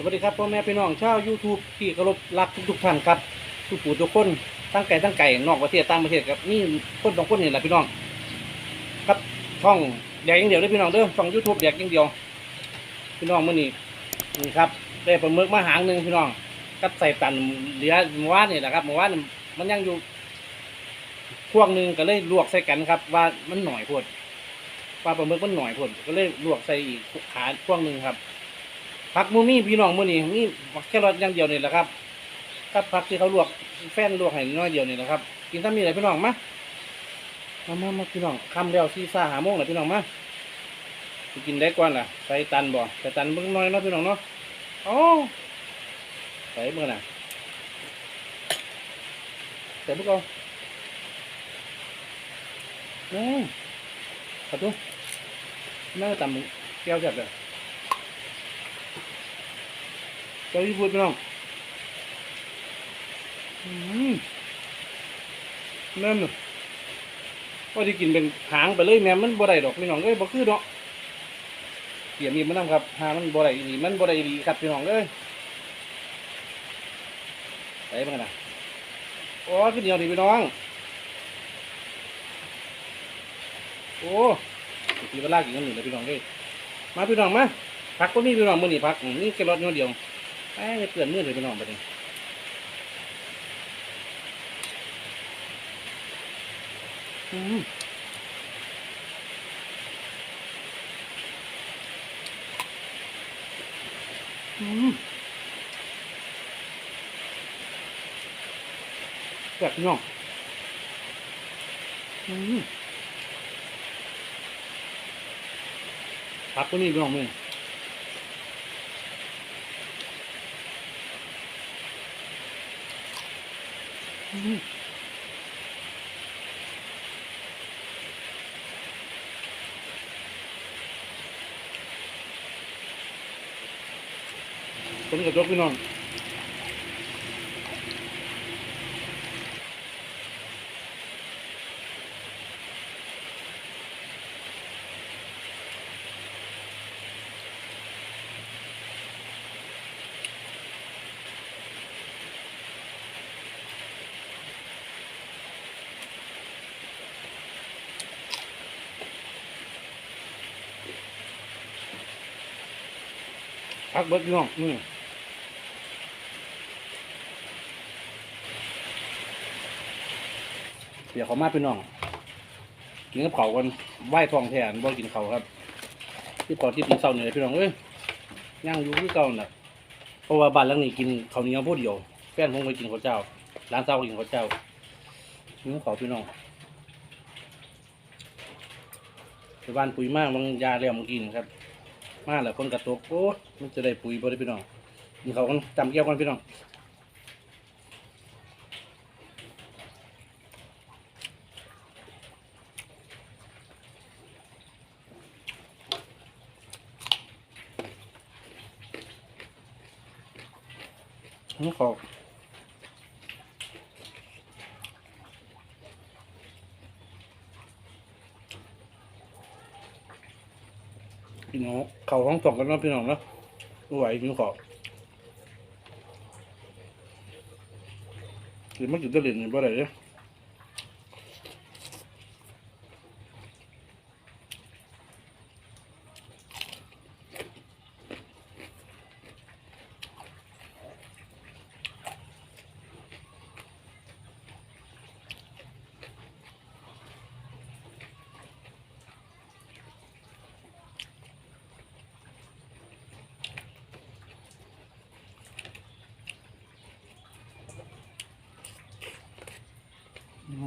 สวัสดีครับพ่อแม่พี่น้องชาว YouTube ที่เคารพรักทุกๆท่านครับทุกผู้ทุกคนตั้งไก่ตั้งไก่นอกประเทศต่างประเทศครับนี่คนสองคนนี่แหละพี่น้อง ครับช่องแดกอย่างเดียวได้อพี่น้องเด้อช่อง YouTube แดกอย่างเดียว พี่น้องมื่อนี้นี่ครับได้ปลาหมึกมาหางหนึ่งพี่น้องกับใส่ตันเหลือเมื่อวานนี่แหละครับเมื่อวานมันยังอยู่พวกหนึ่งก็เลยลวกใส่กันครับ ว่ามันหน่อยพวดปลาปลาหมึกมันหน่อยพวดก็เลยลวกใส่อีกขาพวกหนึ่งครับ ผักมูมี่พี่น้องมือนี่มีผักแค่รสอย่างเดียวนี่แหละครับกับผักที่เขาลวกแฟนลวกให้น้อยเดียวนี่แหละครับ กินถ้ามีอะไรพี่น้องมามามามาพี่น้องคำเดียวซีซ่าหาโมงเลยพี่น้องมากินได้ก่อนล่ะใส่ตันบ่ใส่ตันเบิ่งน้อยเนาะพี่น้องเนาะอ๋อใส่เบิ่งน่ะใส่เบิ่งเอาอืมขอดูน่าตำแก้วจับเลย เจ้าที่พูดพี่น้องอืมนั่นน่ะว่าที่กินเป็นหางไปเลยแม่มันบ่ได้ดอกพี่น้องเอ้ยบ่คือเนาะเสียมีมันนำครับหามันบ่ได้อีหลีมันบ่ได้อีหลีครับพี่น้องเอ้ยไปบ้างนะโอ้คือเดียวนี่พี่น้อง โอ้ทีเวลากินกันหนึ่งเลยพี่น้องเอ้ยมาพี่น้องมาพักก็มีพี่น้องมื้อนี้พักนี่แค่รถนิดเดียว อ้เปื่อนมือเลยไปนอนไปเลยอืมอืมแบบพี่น้องอืมพักตัวนี้พี่น้องมือ ผมจะยกพี่น้อง พักเบิดน้องนี่เดี๋ยวเขามาพี่น้อง กินกับเขากันไหว้ทองแทนบ่กินเขาครับ ที่พอที่ปีเสาเหนือพี่น้องเอ้ยย่างอยู่ที่เก่าน่ะเพราะว่าบ้านหลังนี้กินเขาวเหนียวผู้เดียวแฟนผมไปกินข้าวเจ้าร้านเจ้าก็กินข้าวเจ้ากินกับเขาวพี่น้องไปบ้านปุ๋ยมากบางยาแล้วเมื่อกี้นครับ มาแล้วคนกระตกโอ้มันจะได้ปุ๋ยบ่ได้พี่น้องนี่เขากันจำแก้วกันพี่น้องนี่เขา พี่น้องเขาห้องส่งกันนะพี่น้องนะไหวนิ้วพี่ขอหรือมันจุดเด่นนี่บ่ได้เนี่ย เต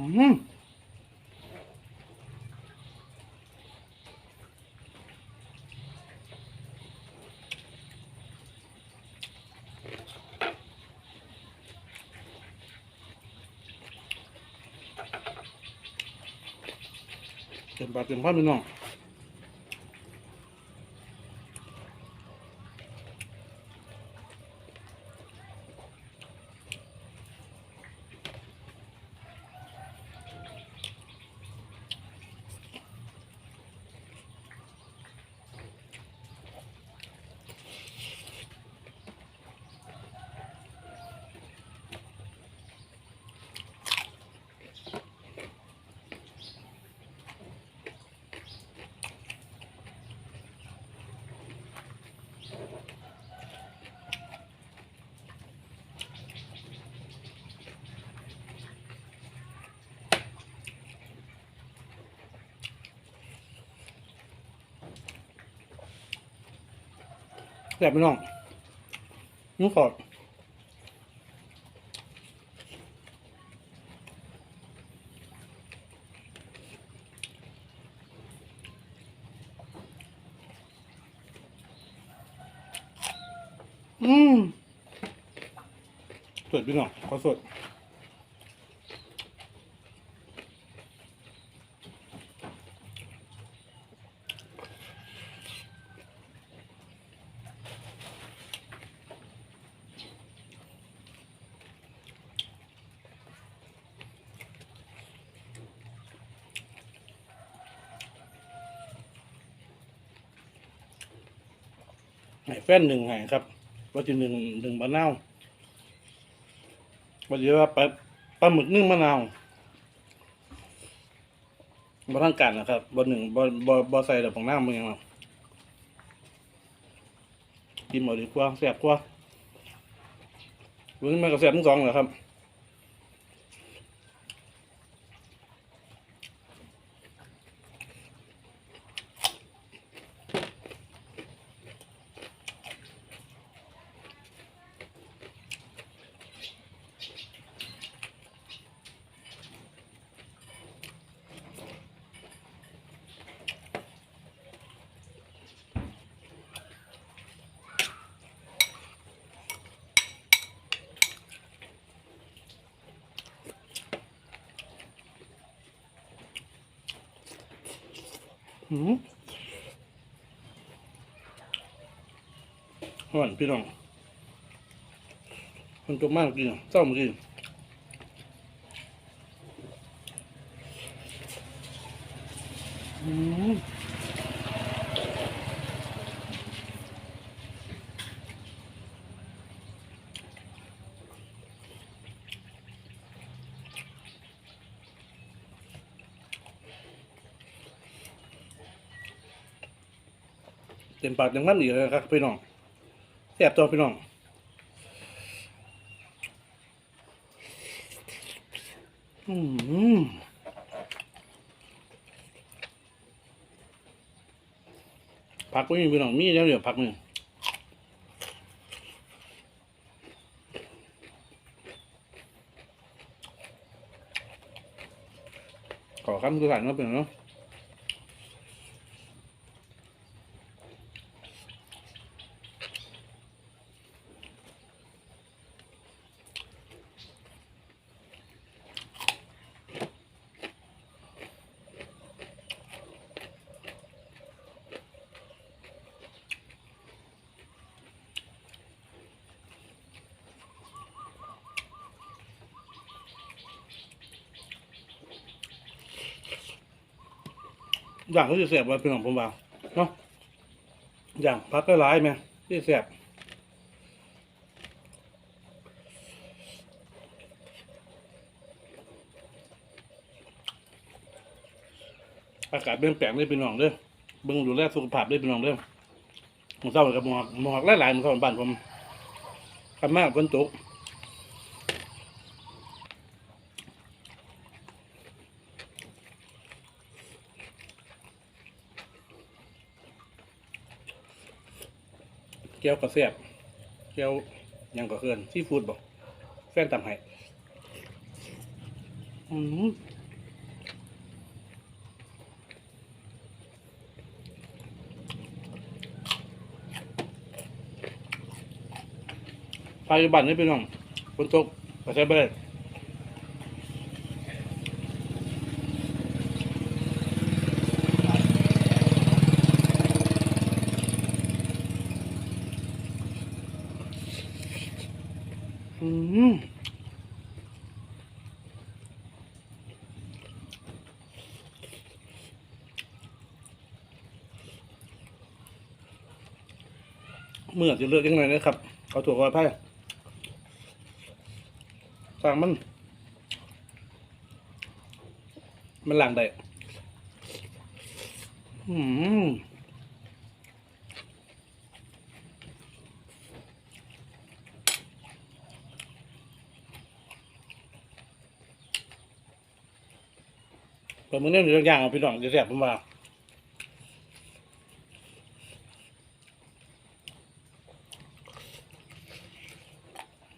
็มปากเต็มคำพี่น้อง แบบพี่น้องนี่ขอดอืมสดพี่น้องขอสด ให้แฟนหนึ่งให้ครับว่าจะหนึ่งหนึ่งมะนาวว่าจะว่าปลาปลาหมึกนึ่งมะนาวบ่ทั้งกันนะครับบ่หนึ่งบ่บ่บ่ใส่ดอกของน้ำมึงยังหรอกกินหมดดีกว่าแซ่บกว่าวันนี้มันก็แซ่บทั้งสองเหรอครับ หวานพี่น้องมันตัวมากกินเจ้ามากินอืม เต็มปากเต็มคำอีกแล้วนะครับพี่น้องแซ่บตัวพี่น้องอืมผักก็มีพี่น้องมีแล้วเดี๋ยวผักหนึ่งขอคำสุดท้ายเนาเป็นเนาะ อย่างก็จะแสบว่าพี่น้องผมว่าเนาะอย่างพักก็ร้ายไหมที่แสบอากาศเปลี่ยนแปลงเลยพี่น้องเด้อเบิ่งดูแลสุขภาพได้วยพี่น้องเด้อผมเศร้ากับหมอกหมอกหลายๆมันเข้าบ้านผมขับมากฝนตก แก้วกระเสบแก้วยังก็เกินซีฟู้ดบอกแฟนตำให้อืมไฟบันนี่เป็น้องฝนตกกระแสไปเล อืมเมื่อจะเลือกยังไงนะครับ เอาถั่วกระไพ่สั่งมัน มันหลังได้อืม แต่มื้อนี่หนูย่างเอาพี่น้องจะแซ่บผมว่า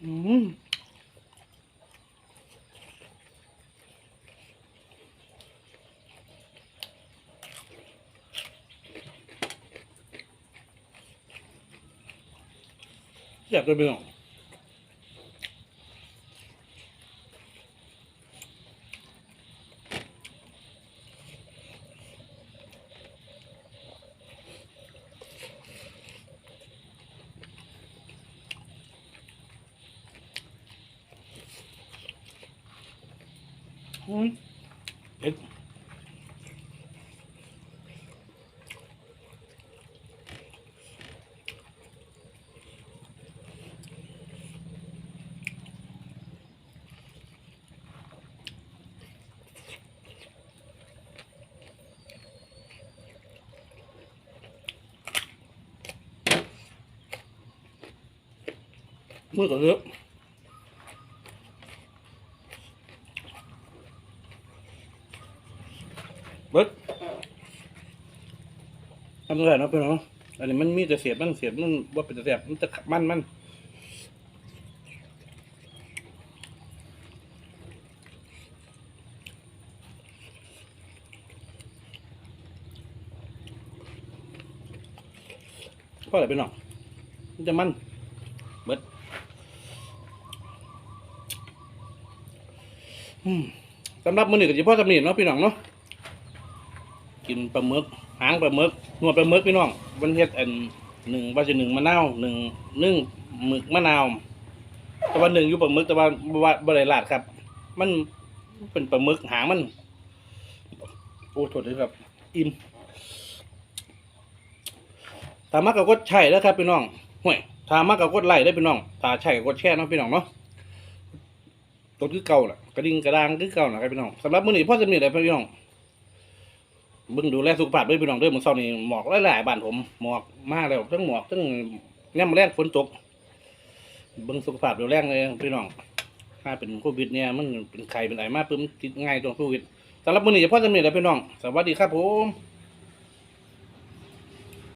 อืมสียบเลยพี่น้อง เอ็ดมือต่อเยอะเบิดทำอะไรเนาะเพื่อนเนาะอันนี้มันมีแต่เสียบมันเสียบมันว่าเป็นแต่เสียบมันจะมันมันเพราะอะไรเป็นหรอมันจะมันเบิดสำหรับมื้อนี้ก็สิพ่อสำหนีเนาะพี่น้องเนาะกินปลาหมึก หางปลาหมึกหนวดปลาหมึกพี่น้องวันเฮ็ดอันหนึ่งว่าจะหนึ่งมะนาวหนึ่งนึ่งหมึกมะนาวแต่ว่าหนึ่งอยู่ปลาหมึกแต่ว่าบ่ว่าบ่ได้ลาดครับ มันเป็นปลาหมึกหางมันโอ้โทษด้วยครับ อิ่มตามากับกดใช่แล้วครับพี่น้องห่วยถามากับกดไลค์ได้พี่น้องถ้าใช่กับกดแชร์เนาะพี่น้องเนาะกดคือเก่าแหละกระดิ่งกระดางคือเก่าแหละครับพี่น้องสำหรับมื้อนี้พ่อจะมีอะไรพี่น้อง เบิ่งดูแลสุขภาพด้วยพี่น้องด้วยมึงเศร้านี่หมอกหลายๆบ้านผมหมอกมากแล้วทั้งหมอกทั้งเนี่ยมาแรกฝนตกเบิ่งสุขภาพดูแรงเลยพี่น้องถ้าเป็นโควิดเนี่ยมันเป็นไข้เป็นไอมาปึ๊มติดง่ายตรงโควิดสำหรับมื้อนี้พ่อจะมีอะไรพี่น้องสวัสดีครับผม